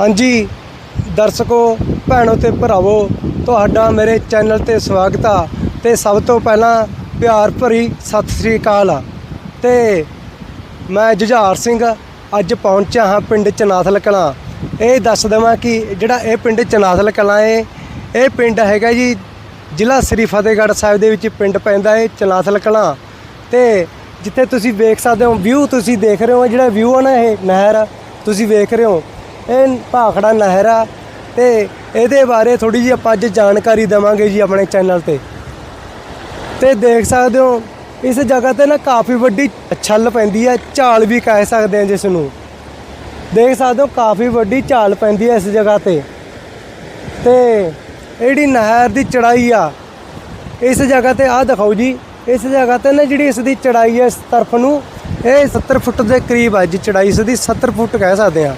ਹਾਂਜੀ, ਦਰਸ਼ਕੋ, ਭੈਣੋ ਤੇ ਭਰਾਵੋ, ਤੁਹਾਡਾ ਮੇਰੇ ਚੈਨਲ ਤੇ ਸਵਾਗਤ ਆ ਤੇ ਸਭ ਤੋਂ ਪਹਿਲਾਂ ਪਿਆਰ ਭਰੀ ਸਤਿ ਸ੍ਰੀ ਅਕਾਲ ਆ। ਤੇ ਮੈਂ ਜੁਝਾਰ ਸਿੰਘ ਅੱਜ ਪਹੁੰਚਿਆ ਹਾਂ ਪਿੰਡ ਚਨਾਥਲ ਕਲਾਂ। ਇਹ ਦੱਸ ਦੇਵਾਂ ਕਿ ਜਿਹੜਾ ਇਹ ਪਿੰਡ ਚਨਾਥਲ ਕਲਾਂ ਹੈ ਇਹ ਪਿੰਡ ਹੈਗਾ ਜੀ ਜ਼ਿਲ੍ਹਾ ਸ੍ਰੀ ਫਤਿਹਗੜ੍ਹ ਸਾਹਿਬ ਦੇ ਵਿੱਚ ਪਿੰਡ ਪੈਂਦਾ ਹੈ ਚਨਾਥਲ ਕਲਾਂ। ਤੇ ਜਿੱਥੇ ਤੁਸੀਂ ਵੇਖ ਸਕਦੇ ਹੋ, ਵਿਊ ਤੁਸੀਂ ਦੇਖ ਰਹੇ ਹੋ, ਜਿਹੜਾ ਵਿਊ ਹੈ ਨਾ ਇਹ ਨਹਿਰ, ਤੁਸੀਂ ਵੇਖ ਰਹੇ ਹੋ ਇਹ ਭਾਖੜਾ ਨਹਿਰ ਆ ਤੇ ਇਹਦੇ ਬਾਰੇ ਥੋੜੀ ਜਿਹੀ ਆਪਾਂ ਅੱਜ ਜਾਣਕਾਰੀ ਦੇਵਾਂਗੇ ਜੀ ਆਪਣੇ ਚੈਨਲ ਤੇ। ਤੇ ਦੇਖ ਸਕਦੇ ਹੋ, ਇਸ ਜਗ੍ਹਾ ਤੇ ਨਾ ਕਾਫੀ ਵੱਡੀ ਛੱਲ ਪੈਂਦੀ ਹੈ ਝਾਲ ਵੀ ਕਹਿ ਸਕਦੇ ਹਾਂ ਜਿਸ ਨੂੰ ਦੇਖ ਸਕਦੇ ਹੋ, ਕਾਫੀ ਵੱਡੀ ਝਾਲ ਪੈਂਦੀ ਹੈ ਇਸ ਜਗ੍ਹਾ ਤੇ। ਤੇ ਇਹ ਜਿਹੜੀ ਨਹਿਰ ਦੀ ਚੜਾਈ ਆ। ਇਸ ਜਗ੍ਹਾ ਤੇ ਆਹ ਦਿਖਾਓ ਜੀ, ਇਸ ਜਗ੍ਹਾ ਤੇ ਨਾ ਜਿਹੜੀ ਇਸ ਦੀ ਚੜਾਈ ਹੈ ਇਸ ਤਰਫ ਨੂੰ, ਇਹ 70 ਫੁੱਟ ਦੇ ਕਰੀਬ ਆ ਜੀ ਚੜਾਈ ਇਸ ਦੀ 70 ਫੁੱਟ ਕਹਿ ਸਕਦੇ ਆ।